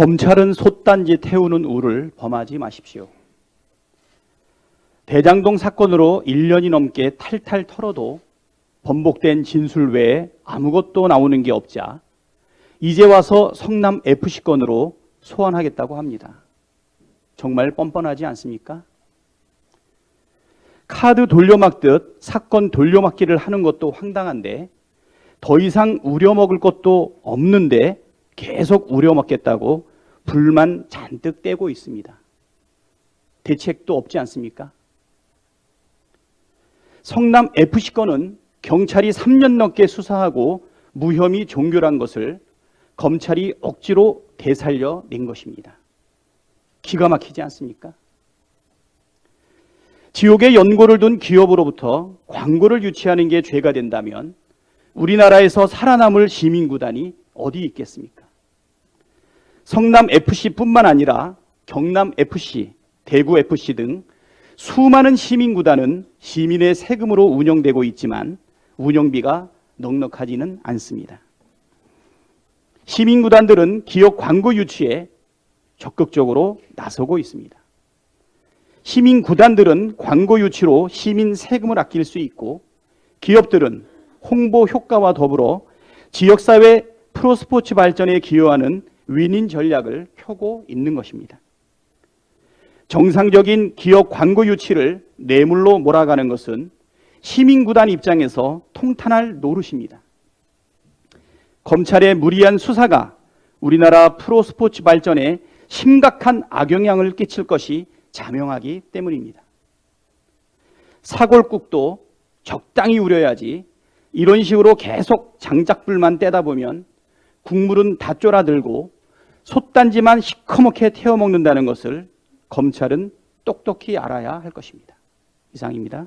검찰은 솥단지 태우는 우를 범하지 마십시오. 대장동 사건으로 1년이 넘게 탈탈 털어도 번복된 진술 외에 아무것도 나오는 게 없자 이제 와서 성남 FC 건으로 소환하겠다고 합니다. 정말 뻔뻔하지 않습니까? 카드 돌려막듯 사건 돌려막기를 하는 것도 황당한데 더 이상 우려먹을 것도 없는데 계속 우려먹겠다고 불만 잔뜩 떼고 있습니다. 대책도 없지 않습니까? 성남 FC 건은 경찰이 3년 넘게 수사하고 무혐의 종결한 것을 검찰이 억지로 되살려 낸 것입니다. 기가 막히지 않습니까? 지옥의 연고를 둔 기업으로부터 광고를 유치하는 게 죄가 된다면 우리나라에서 살아남을 시민구단이 어디 있겠습니까? 성남 FC뿐만 아니라 경남 FC, 대구 FC 등 수많은 시민 구단은 시민의 세금으로 운영되고 있지만 운영비가 넉넉하지는 않습니다. 시민 구단들은 기업 광고 유치에 적극적으로 나서고 있습니다. 시민 구단들은 광고 유치로 시민 세금을 아낄 수 있고 기업들은 홍보 효과와 더불어 지역사회 프로스포츠 발전에 기여하는 윈인 전략을 펴고 있는 것입니다. 정상적인 기업 광고 유치를 뇌물로 몰아가는 것은 시민구단 입장에서 통탄할 노릇입니다. 검찰의 무리한 수사가 우리나라 프로스포츠 발전에 심각한 악영향을 끼칠 것이 자명하기 때문입니다. 사골국도 적당히 우려야지 이런 식으로 계속 장작불만 떼다 보면 국물은 다 쫄아들고 솥단지만 시커멓게 태워 먹는다는 것을 검찰은 똑똑히 알아야 할 것입니다. 이상입니다.